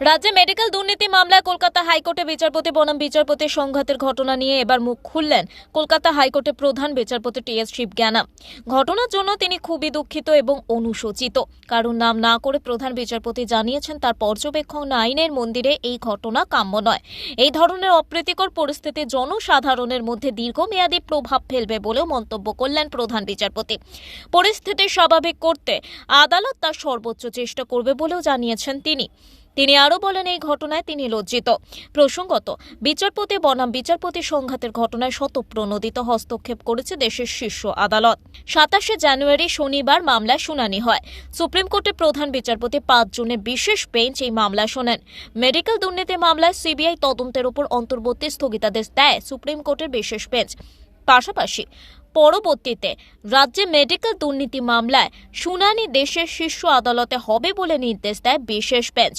রাজ্যে মেডিকেল দুর্নীতি মামলায় কলকাতা হাইকোর্টে বিচারপতি বনাম বিচারপতির সংঘাতের ঘটনা নিয়ে এবার মুখ খুললেন কলকাতা হাইকোর্টে প্রধান বিচারপতি টি এস শিবজ্ঞানা ঘটনার জন্য তিনি খুবই দুঃখিত এবং অনুশোচিত। কারণ নাম না করে প্রধান বিচারপতি জানিয়েছেন, তার পর্যবেক্ষণ আইনের মন্দিরে এই ঘটনা কাম্য নয়। এই ধরনের অপ্রীতিকর পরিস্থিতি জনসাধারণের মধ্যে দীর্ঘমেয়াদী প্রভাব ফেলবে বলেও মন্তব্য করলেন প্রধান বিচারপতি। পরিস্থিতি স্বাভাবিক করতে আদালত তার সর্বোচ্চ চেষ্টা করবে বলেও জানিয়েছেন তিনি। তিনি আরও বলেন, এই ঘটনায় তিনি লজ্জিত। প্রসঙ্গত, বিচারপতি বনাম বিচারপতি সংঘাতের ঘটনায় শতপ্রণোদিত হস্তক্ষেপ করেছে দেশের শীর্ষ আদালত। সাতাশে জানুয়ারি শনিবার মামলায় শুনানি হয়। সুপ্রিম কোর্টের প্রধান বিচারপতি পাঁচ জনের বিশেষ বেঞ্চ এই মামলা শোনেন। মেডিকেল দুর্নীতি মামলায় সিবিআই তদন্তের উপর অন্তর্বর্তী স্থগিতাদেশ দেয় সুপ্রিম কোর্টের বিশেষ বেঞ্চ। পাশাপাশি, পরবর্তীতে রাজ্যে মেডিকেল দুর্নীতি মামলায় শুনানি দেশের শীর্ষ আদালতে হবে বলে নির্দেশ দেয় বিশেষ bench.